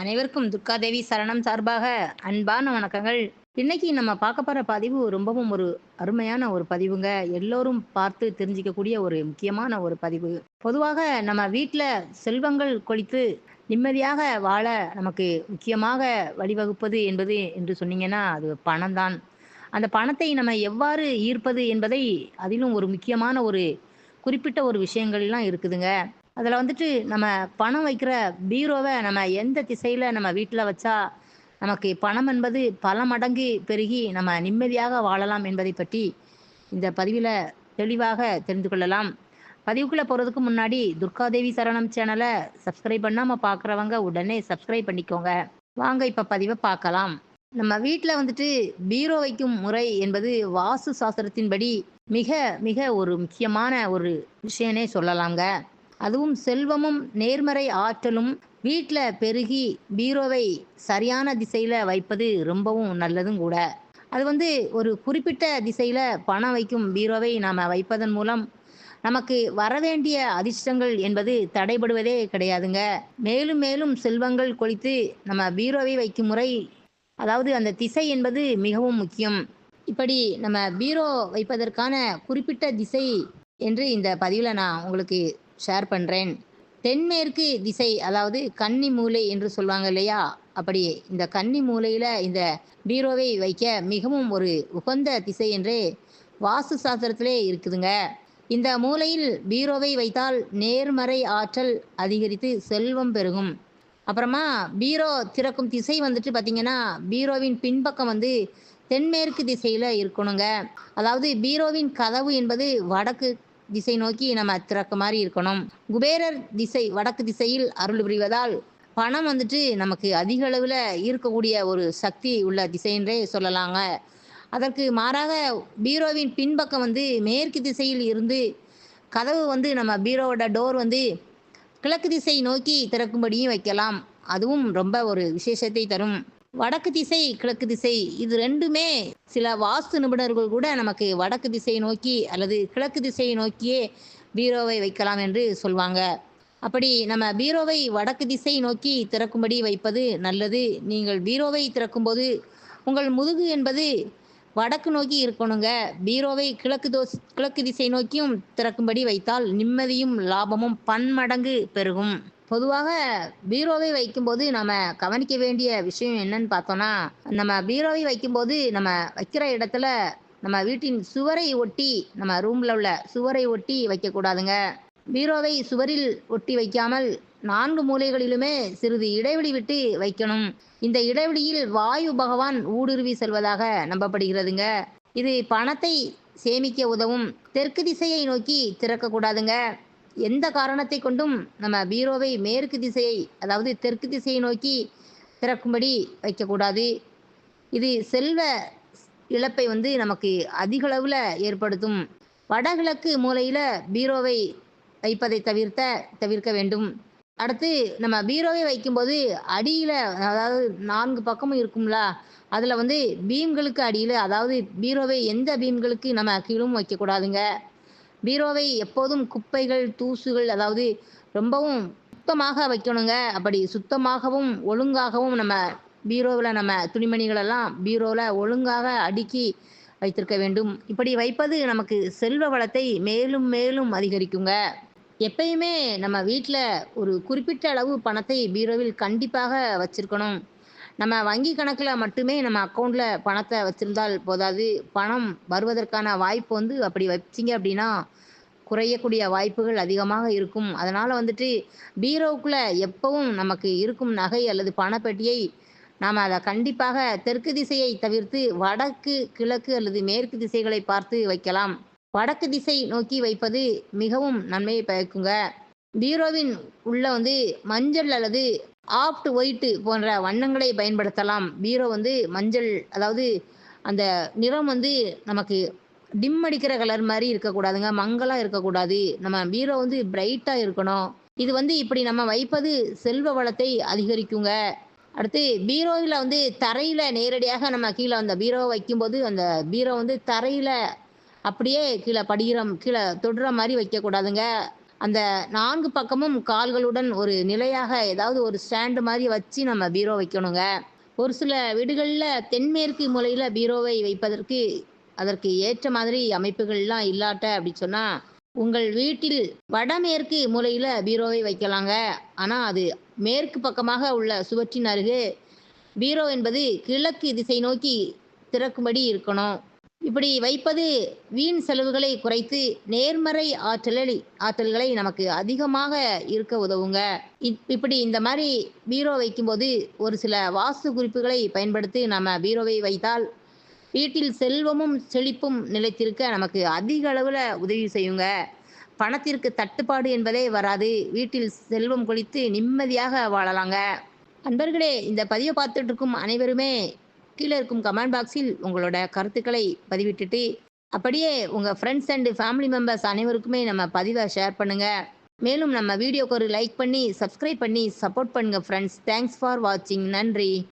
அனைவருக்கும் துர்காதேவி சரணம் சார்பாக அன்பான வணக்கங்கள். இன்னைக்கு நம்ம பார்க்க போற பதிவு ரொம்பவும் ஒரு அருமையான ஒரு பதிவுங்க. எல்லோரும் பார்த்து தெரிஞ்சிக்கக்கூடிய ஒரு முக்கியமான ஒரு பதிவு. பொதுவாக நம்ம வீட்டில் செல்வங்கள் கொளித்து நிம்மதியாக வாழ நமக்கு முக்கியமாக வழிவகுப்பது என்பது என்று சொன்னீங்கன்னா அது பணம் தான் அந்த பணத்தை நம்ம எவ்வாறு ஈர்ப்பது என்பதை அதிலும் ஒரு முக்கியமான ஒரு குறிப்பிட்ட ஒரு விஷயங்கள்லாம் இருக்குதுங்க. அதில் வந்துட்டு நம்ம பணம் வைக்கிற பீரோவை நம்ம எந்த திசையில் நம்ம வீட்டில் வச்சா நமக்கு பணம் என்பது பல மடங்கு பெருகி நம்ம நிம்மதியாக வாழலாம் என்பதை பற்றி இந்த பதிவில் தெளிவாக தெரிந்து கொள்ளலாம். பதிவுக்குள்ளே போகிறதுக்கு முன்னாடி துர்காதேவி சரணம் சேனலை சப்ஸ்கிரைப் பண்ணாமல் பார்க்குறவங்க உடனே சப்ஸ்கிரைப் பண்ணிக்கோங்க. வாங்க இப்போ பதிவை பார்க்கலாம். நம்ம வீட்டில் வந்துட்டு பீரோ வைக்கும் முறை என்பது வாஸ்து சாஸ்திரத்தின்படி மிக மிக ஒரு முக்கியமான ஒரு விஷயனே சொல்லலாங்க அதுவும் செல்வமும் நேர்மறை ஆற்றலும் வீட்டில் பெருகி பீரோவை சரியான திசையில் வைப்பது ரொம்பவும் நல்லதும் கூட. அது வந்து ஒரு குறிப்பிட்ட திசையில் பணம் வைக்கும் பீரோவை நாம் வைப்பதன் மூலம் நமக்கு வரவேண்டிய அதிர்ஷ்டங்கள் என்பது தடைபடுவதே கிடையாதுங்க. மேலும் மேலும் செல்வங்கள் கொளித்து நம்ம பீரோவை வைக்கும் முறை அதாவது அந்த திசை என்பது மிகவும் முக்கியம். இப்படி நம்ம பீரோ வைப்பதற்கான குறிப்பிட்ட திசை என்று இந்த பதிவில் நான் உங்களுக்கு ஷேர் பண்ணுறேன் தென்மேற்கு திசை அதாவது கன்னி மூலை என்று சொல்லுவாங்க இல்லையா? அப்படி இந்த கன்னி மூலையில் இந்த பீரோவை வைக்க மிகவும் ஒரு உகந்த திசை என்று வாஸ்து சாஸ்திரத்திலே இருக்குதுங்க. இந்த மூலையில் பீரோவை வைத்தால் நேர்மறை ஆற்றல் அதிகரித்து செல்வம் பெருகும். அப்புறமா பீரோ திறக்கும் திசை வந்துட்டு பார்த்திங்கன்னா பீரோவின் பின்பக்கம் வந்து தென்மேற்கு திசையில் இருக்கணுங்க. அதாவது பீரோவின் கதவு என்பது வடக்கு திசை நோக்கி நம்ம திறக்க மாதிரி இருக்கணும். குபேரர் திசை வடக்கு திசையில் அருள் புரிவதால் பணம் வந்துட்டு நமக்கு அதிக அளவில் ஈர்க்கக்கூடிய ஒரு சக்தி உள்ள திசை என்றே சொல்லலாங்க. அதற்கு மாறாக பீரோவின் பின்பக்கம் வந்து மேற்கு திசையில் இருந்து கதவு வந்து நம்ம பீரோவோட டோர் வந்து கிழக்கு திசை நோக்கி திறக்கும்படியும் வைக்கலாம். அதுவும் ரொம்ப ஒரு விசேஷத்தை தரும். வடக்கு திசை கிழக்கு திசை இது ரெண்டுமே சில வாஸ்து நிபுணர்கள் கூட நமக்கு வடக்கு திசையை நோக்கி அல்லது கிழக்கு திசையை நோக்கியே பீரோவை வைக்கலாம் என்று சொல்வாங்க. அப்படி நம்ம பீரோவை வடக்கு திசை நோக்கி திறக்கும்படி வைப்பது நல்லது. நீங்கள் பீரோவை திறக்கும்போது உங்கள் முதுகு என்பது வடக்கு நோக்கி இருக்கணுங்க. பீரோவை கிழக்கு தோஸ் கிழக்கு திசை நோக்கியும் திறக்கும்படி வைத்தால் நிம்மதியும் லாபமும் பன்மடங்கு பெருகும். பொதுவாக பீரோவை வைக்கும்போது நம்ம கவனிக்க வேண்டிய விஷயம் என்னன்னு பார்த்தோன்னா நம்ம பீரோவை வைக்கும்போது நம்ம வைக்கிற இடத்துல நம்ம வீட்டின் சுவரை ஒட்டி நம்ம ரூமில் உள்ள சுவரை ஒட்டி வைக்கக்கூடாதுங்க பீரோவை சுவரில் ஒட்டி வைக்காமல் நான்கு மூலைகளிலுமே சிறிது இடைவெளி விட்டு வைக்கணும். இந்த இடைவெளியில் வாயு பகவான் ஊடுருவி செல்வதாக நம்பப்படுகிறதுங்க. இது பணத்தை சேமிக்க உதவும். தெற்கு திசையை நோக்கி திறக்கக்கூடாதுங்க எந்த காரணத்தை கொண்டும் நம்ம பீரோவை மேற்கு திசையை அதாவது தெற்கு திசையை நோக்கி திறக்கும்படி வைக்கக்கூடாது. இது செல்வ இழப்பை வந்து நமக்கு அதிகளவில் ஏற்படுத்தும். வடகிழக்கு மூலையில் பீரோவை வைப்பதை தவிர்த்த தவிர்க்க வேண்டும். அடுத்து நம்ம பீரோவை வைக்கும்போது அடியில் அதாவது நான்கு பக்கமும் இருக்கும்ல அதில் வந்து பீம்களுக்கு அடியில் அதாவது பீரோவை எந்த பீம்களுக்கு நம்ம கீழும் வைக்கக்கூடாதுங்க. பீரோவை எப்போதும் குப்பைகள் தூசுகள் அதாவது ரொம்பவும் சுத்தமாக வைக்கணுங்க. அப்படி சுத்தமாகவும் ஒழுங்காகவும் நம்ம பீரோவில் நம்ம துணிமணிகளெல்லாம் பீரோவில் ஒழுங்காக அடுக்கி வைத்திருக்க வேண்டும். இப்படி வைப்பது நமக்கு செல்வ வளத்தை மேலும் மேலும் அதிகரிக்குங்க. எப்பயுமே நம்ம வீட்டில் ஒரு குறிப்பிட்ட அளவு பணத்தை பீரோவில் கண்டிப்பாக வச்சிருக்கணும். நம்ம வங்கி கணக்கில் மட்டுமே நம்ம அக்கௌண்ட்டில் பணத்தை வச்சுருந்தால் போதாது. பணம் வருவதற்கான வாய்ப்பு வந்து அப்படி வச்சிங்க அப்படின்னா குறையக்கூடிய வாய்ப்புகள் அதிகமாக இருக்கும். அதனால் வந்துட்டு பீரோவுக்குள்ளே எப்பவும் நமக்கு இருக்கும் நகை அல்லது பணப்பெட்டியை நாம் அதை கண்டிப்பாக தெற்கு திசையை தவிர்த்து வடக்கு கிழக்கு அல்லது மேற்கு திசைகளை பார்த்து வைக்கலாம். வடக்கு திசை நோக்கி வைப்பது மிகவும் நன்மையை பயக்குங்க. பீரோவின் உள்ள வந்து மஞ்சள் அல்லது ஆப்ட் ஒயிட்டு போன்ற வண்ணங்களை பயன்படுத்தலாம். பீரோ வந்து மஞ்சள் அதாவது அந்த நிறம் வந்து நமக்கு டிம் அடிக்கிற கலர் மாதிரி இருக்கக்கூடாதுங்க. மங்கலாக இருக்கக்கூடாது. நம்ம பீரோ வந்து பிரைட்டாக இருக்கணும். இது வந்து இப்படி நம்ம வைப்பது செல்வ வளத்தை அதிகரிக்குங்க. அடுத்து பீரோவில் வந்து தரையில் நேரடியாக நம்ம கீழே அந்த பீரோவை வைக்கும்போது அந்த பீரோ வந்து தரையில் அப்படியே கீழே படிகிற கீழே தொடுற மாதிரி வைக்கக்கூடாதுங்க. அந்த நான்கு பக்கமும் கால்களுடன் ஒரு நிலையாக ஏதாவது ஒரு ஸ்டாண்டு மாதிரி வச்சு நம்ம பீரோ வைக்கணுங்க. ஒரு சில வீடுகளில் தென்மேற்கு மூலையில் பீரோவை வைப்பதற்கு அதற்கு ஏற்ற மாதிரி அமைப்புகள்லாம் இல்லாட்ட அப்படி சொன்னால் உங்கள் வீட்டில் வடமேற்கு மூலையில் பீரோவை வைக்கலாங்க. ஆனால் அது மேற்கு பக்கமாக உள்ள சுவற்றின் அருகே. பீரோ என்பது கிழக்கு திசை நோக்கி திறக்கும்படி இருக்கணும். இப்படி வைப்பது வீண் செலவுகளை குறைத்து நேர்மறை ஆற்றலை ஆற்றல்களை நமக்கு அதிகமாக இருக்க உதவுங்க. இப்- இப்படி இந்த மாதிரி பீரோ வைக்கும்போது ஒரு சில வாஸ்து குறிப்புகளை பயன்படுத்தி நம்ம பீரோவை வைத்தால் வீட்டில் செல்வமும் செழிப்பும் நிலைத்திருக்க நமக்கு அதிக அளவில் உதவி செய்யுங்க. பணத்திற்கு தட்டுப்பாடு என்பதே வராது. வீட்டில் செல்வம் கொளித்து நிம்மதியாக வாழலாங்க. அன்பர்களே இந்த பதிவை பார்த்துட்டு இருக்கும் அனைவருமே கீழே இருக்கும் கமெண்ட் பாக்ஸில் உங்களோட கருத்துக்களை பதிவிட்டுட்டு அப்படியே உங்கள் ஃப்ரெண்ட்ஸ் அண்ட் ஃபேமிலி மெம்பர்ஸ் அனைவருக்குமே நம்ம பதிவை ஷேர் பண்ணுங்க. மேலும் நம்ம வீடியோக்கு ஒரு லைக் பண்ணி சப்ஸ்கிரைப் பண்ணி சப்போர்ட் பண்ணுங்க ஃப்ரெண்ட்ஸ் தேங்க்ஸ் ஃபார் வாட்சிங் நன்றி.